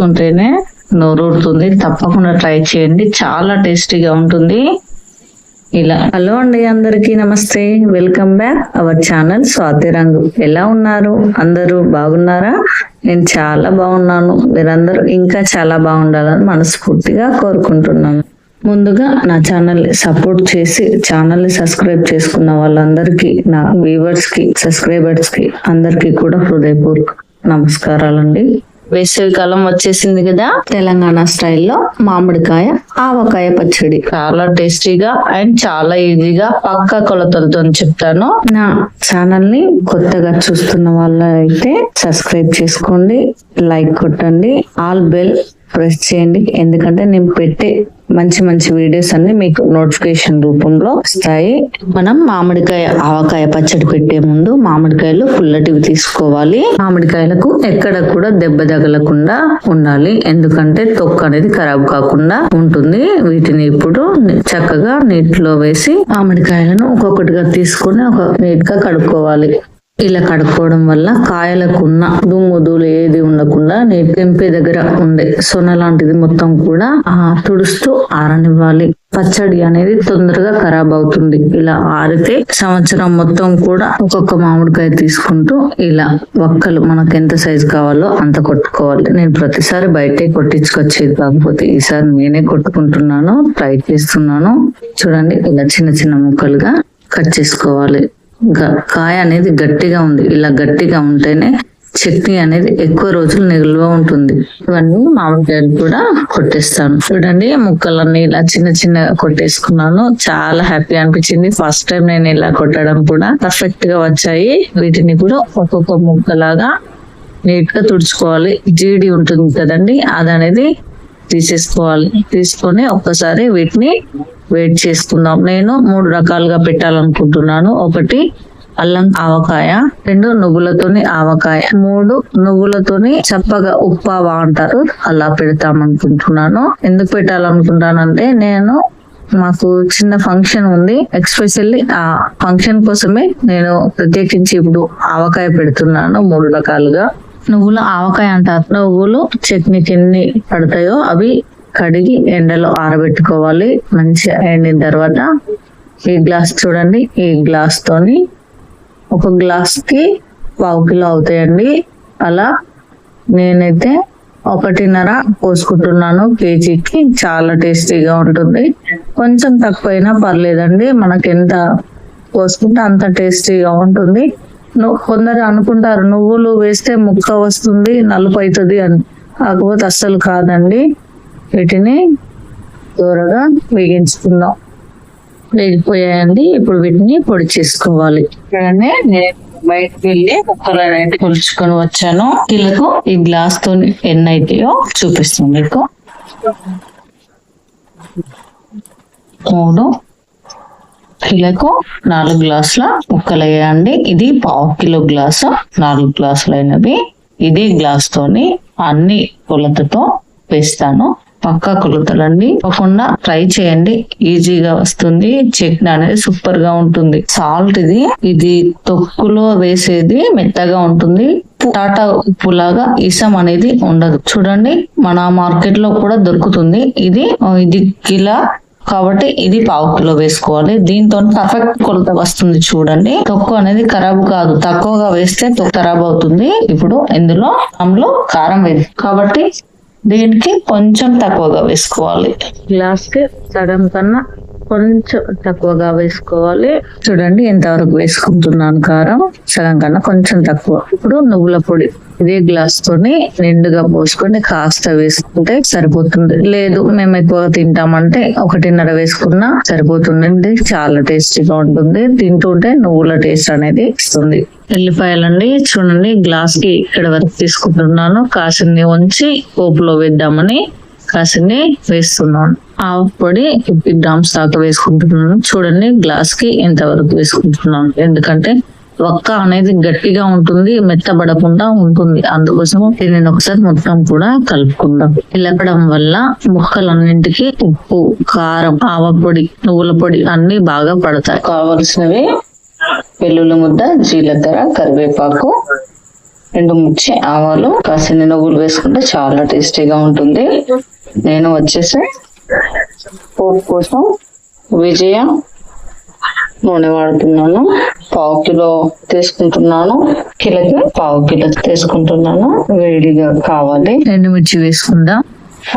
ఉంటేనే నోరూరుతుంది తప్పకుండా ట్రై చేయండి. చాలా టేస్టీగా ఉంటుంది. ఇలా. హలో అండి అందరికీ నమస్తే. Welcome back our channel Swathi రంగు. ఎలా ఉన్నారు? అందరూ బాగున్నారా? నేను చాలా బాగున్నాను. మీరందరూ ఇంకా చాలా బాగుండాలని మనస్ఫూర్తిగా కోరుకుంటున్నాను. ముందుగా నా ఛానల్ సపోర్ట్ చేసి ఛానల్ సబ్స్క్రైబ్ చేసుకున్న వాళ్ళందరికీ నా వ్యూవర్స్కి సబ్స్క్రైబర్స్కి అందరికీ కూడా హృదయపూర్వక నమస్కారాలండి. వేసవి కాలం వచ్చేసింది కదా? తెలంగాణ స్టైల్లో మామిడికాయ ఆవకాయ పచ్చడి. చాలా టేస్టీగా అండ్ చాలా ఈజీగా పక్కా కొలతలతో చెప్తాను. నా ఛానల్ని కొత్తగా చూస్తున్న వాళ్ళు అయితే సబ్స్క్రైబ్ చేసుకోండి లైక్ కొట్టండి. ఆల్ బెల్ ప్రెస్ చేయండి. ఎందుకంటే నేను పెట్టే మంచి మంచి వీడియోస్ అన్ని మీకు నోటిఫికేషన్ రూపంలో వస్తాయి. మనం మామిడికాయ ఆవకాయ పచ్చడి పెట్టే ముందు మామిడికాయలు పుల్లటివి తీసుకోవాలి. మామిడికాయలకు ఎక్కడ కూడా దెబ్బ తగలకుండా ఉండాలి. ఎందుకంటే తొక్క అనేది ఖరాబ్ కాకుండా ఉంటుంది. వీటిని ఇప్పుడు చక్కగా నీటిలో వేసి మామిడికాయలను ఒక్కొక్కటిగా తీసుకొని ఒక నీట్గా కడుక్కోవాలి. ఇలా కడుక్కోవడం వల్ల కాయలకు ఉన్న దుమ్ము దూలు ఏది ఉండకుండా నీటి తెంపే దగ్గర ఉండే సొన లాంటిది మొత్తం కూడా ఆ తుడుస్తూ ఆరనివ్వాలి. పచ్చడి అనేది తొందరగా ఖరాబ్ అవుతుంది. ఇలా ఆరితే సంవత్సరం మొత్తం కూడా ఒక్కొక్క మామిడికాయ తీసుకుంటూ ఇలా ఒక్కలు మనకు ఎంత సైజు కావాలో అంత కొట్టుకోవాలి. నేను ప్రతిసారి బయటే కొట్టించుకొచ్చేది కాకపోతే ఈసారి నేనే కొట్టుకుంటున్నాను ట్రై చేస్తున్నాను. చూడండి ఇలా చిన్న చిన్న ముక్కలుగా కట్ చేసుకోవాలి. కాయ అనేది గట్టిగా ఉంది. ఇలా గట్టిగా ఉంటేనే చట్నీ అనేది ఎక్కువ రోజులు నిల్వ ఉంటుంది. ఇవన్నీ మామిడికాయలు కూడా కొట్టేస్తాను. చూడండి ముక్కలన్నీ ఇలా చిన్న చిన్నగా కొట్టేసుకున్నాను. చాలా హ్యాపీ అనిపించింది. ఫస్ట్ టైం నేను ఇలా కొట్టడం కూడా పర్ఫెక్ట్గా వచ్చాయి. వీటిని కూడా ఒక్కొక్క ముక్కలాగా నీట్గా తుడుచుకోవాలి. జీడి ఉంటుంది కదండి అది అనేది తీసేసుకోవాలి. తీసుకొని ఒక్కసారి వీటిని వేట్ చేసుకుందాం నేను మూడు రకాలుగా పెట్టాలనుకుంటున్నాను. ఒకటి అల్లం ఆవకాయ. రెండు నువ్వులతోని ఆవకాయ. మూడు నువ్వులతోని చప్పగా ఉప్పావా అంటారు. అలా పెడతాం అనుకుంటున్నాను ఎందుకు పెట్టాలనుకుంటానంటే నేను మాకు చిన్న ఫంక్షన్ ఉంది. ఎక్స్పెషల్లీ ఆ ఫంక్షన్ కోసమే నేను ప్రత్యేకించి ఇప్పుడు ఆవకాయ పెడుతున్నాను మూడు రకాలుగా. నువ్వుల ఆవకాయ అంటారు. నువ్వులు చట్నీకి ఎన్ని పడతాయో అవి కడిగి ఎండలో ఆరబెట్టుకోవాలి. మంచిగా ఎండిన తర్వాత ఈ గ్లాస్ చూడండి ఈ గ్లాస్ తోని ఒక గ్లాస్కి పావు కిలో అవుతాయండి. అలా నేనైతే ఒకటిన్నర పోసుకుంటున్నాను. కేజీకి చాలా టేస్టీగా ఉంటుంది. కొంచెం తక్కువైనా పర్లేదండి. మనకి ఎంత పోసుకుంటే అంత టేస్టీగా ఉంటుంది. కొందరు అనుకుంటారు నువ్వులు వేస్తే ముక్క వస్తుంది నలుపు అవుతుంది అని. కాకపోతే అస్సలు కాదండి. వీటిని దూరగా వేగించుకుందాం వేగిపోయాయండి. ఇప్పుడు వీటిని పొడి చేసుకోవాలి. ఇక్కడనే నేను బయటకు వెళ్ళి ముక్కలు అనేది కొలుచుకొని వచ్చాను. కిలకు ఈ గ్లాస్తో ఎన్ని అయితాయో చూపిస్తాను మీకు. మూడు. కిలకు నాలుగు గ్లాసుల ముక్కలు వేయండి ఇది పావు కిలో గ్లాసు నాలుగు గ్లాసులు అయినవి ఇదే గ్లాస్ తోని అన్ని కొలతతో వేస్తాను. పక్కా కొలతలండి తప్పకుండా ట్రై చేయండి. ఈజీగా వస్తుంది. చట్నీ అనేది సూపర్గా ఉంటుంది. సాల్ట్ ఇది ఇది తొక్కులో వేసేది మెత్తగా ఉంటుంది. టాటా ఉప్పు లాగా ఇసం అనేది ఉండదు. చూడండి మన మార్కెట్లో కూడా దొరుకుతుంది. ఇది ఇది కిలా కాబట్టి ఇది పావు కిలో వేసుకోవాలి. దీంతో పర్ఫెక్ట్ కొలత వస్తుంది చూడండి. తొక్కు అనేది ఖరాబ్ కాదు. తక్కువగా వేస్తే తొక్కు ఖరాబ్ అవుతుంది. ఇప్పుడు ఇందులో అందులో కారం వేది కాబట్టి దీనికి కొంచెం తక్కువగా వేసుకోవాలి. గ్లాస్కి సగం కన్నా కొంచెం తక్కువగా వేసుకోవాలి. చూడండి ఎంతవరకు వేసుకుంటున్నాను కారం. సగం కన్నా కొంచెం తక్కువ. ఇప్పుడు నువ్వుల పొడి ఇదే గ్లాస్ తోని నిండుగా పోసుకొని కాస్త వేసుకుంటే సరిపోతుంది. లేదు మేము ఎక్కువగా తింటామంటే ఒకటిన్నర వేసుకున్నా సరిపోతుందండి చాలా టేస్టీగా ఉంటుంది. తింటుంటే నువ్వుల టేస్ట్ అనేది ఇస్తుంది ఎల్లిపాయలండి చూడండి గ్లాస్కి ఇక్కడ వరకు తీసుకుంటున్నాను. కాసిని ఉంచి పోపులో వేద్దామని కాసిని వేస్తున్నాను. ఆవు పొడి ఫిఫ్టీ గ్రామ్స్ దాకా వేసుకుంటున్నాను. చూడండి గ్లాస్కి ఇంతవరకు వేసుకుంటున్నాను. ఎందుకంటే ఒక్క అనేది గట్టిగా ఉంటుంది మెత్తబడకుండా ఉంటుంది. అందుకోసం దీనిని ఒకసారి మొత్తం కూడా కలుపుకుందాం. కలపడం వల్ల ముక్కలన్నింటికి ఉప్పు కారం ఆవ పొడి నువ్వుల పొడి అన్ని బాగా పడతాయి. కావలసినవి వెల్లుల్లి ముద్ద జీలకర్ర కరివేపాకు రెండు మిర్చి ఆవాలు. కాసిన నువ్వులు వేసుకుంటే చాలా టేస్టీగా ఉంటుంది. నేను వచ్చేసి పోపు కోసం విజయ నూనె వాడుతున్నాను. పావు కిలో తీసుకుంటున్నాను. కిలోకి పావు కిలో తీసుకుంటున్నాను. వేడిగా కావాలి. ఎండుమిర్చి వేసుకుందాం.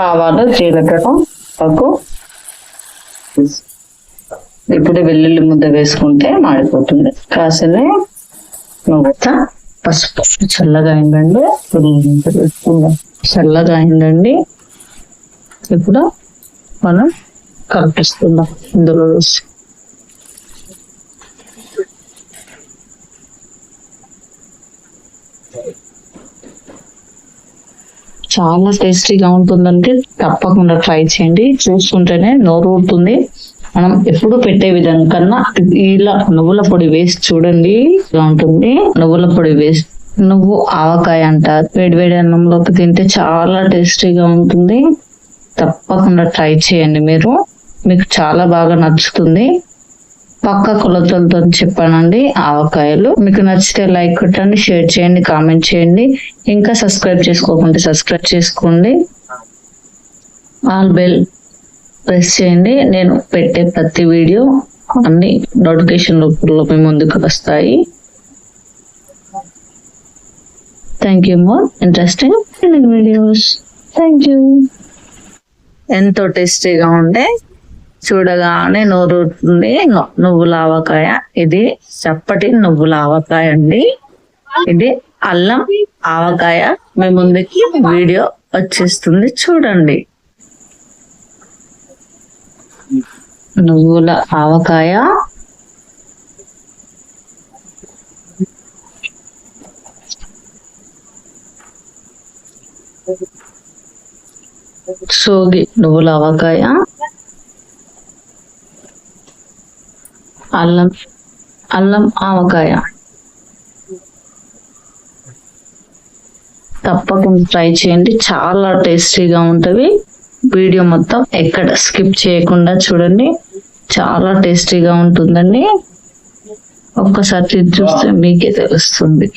ఆవాలు జీలకర్ర పప్పు. ఇప్పుడు వెల్లుల్లి ముద్ద వేసుకుంటే మాడిపోతుంది. కాసిన నువ్వుత. పసుపు చల్లగా అయిందండి. చల్లగా అయిందండి. ఇప్పుడు మనం కలిపిస్తున్నాం ఇందులో వేసి చాలా టేస్టీగా ఉంటుందండి. తప్పకుండా ట్రై చేయండి. చూస్తుంటేనే నోరు ఊరుతుంది. మనం ఎప్పుడు పెట్టే విధంగా కన్నా ఇలా నువ్వుల పొడి వేసి చూడండి. ఇలా ఉంటుంది. నువ్వుల పొడి వేసి నువ్వు ఆవకాయ అంటారు. వేడి వేడి అన్నంలోకి తింటే చాలా టేస్టీగా ఉంటుంది. తప్పకుండా ట్రై చేయండి మీరు. మీకు చాలా బాగా నచ్చుతుంది. పక్క కొలతలతో చెప్పానండి ఆవకాయలు. మీకు నచ్చితే లైక్ కొట్టండి షేర్ చేయండి కామెంట్ చేయండి. ఇంకా సబ్స్క్రైబ్ చేసుకోకుంటే సబ్స్క్రైబ్ చేసుకోండి. ఆల్ బెల్ ప్రెస్ చేయండి. నేను పెట్టే ప్రతి వీడియో అన్ని నోటిఫికేషన్ రూపంలో మీ ముందుకు వస్తాయి. Thank you more interesting videos thank you ఎంతో టేస్టీగా ఉండే. చూడగానే నోరుతుంది. నువ్వుల ఆవకాయ ఇది చప్పటి నువ్వుల ఆవకాయ అండి. ఇది అల్లం ఆవకాయ. మీ ముందుకి వీడియో వచ్చేస్తుంది. చూడండి. నువ్వుల ఆవకాయ సోగి నువ్వుల ఆవకాయ. అల్లం అల్లం ఆవకాయ. తప్పకుండా ట్రై చేయండి చాలా టేస్టీగా ఉంటుంది. వీడియో మొత్తం ఎక్కడ స్కిప్ చేయకుండా చూడండి చాలా టేస్టీగా ఉంటుందండి. ఒక్కసారి చూస్తే మీకే తెలుస్తుంది.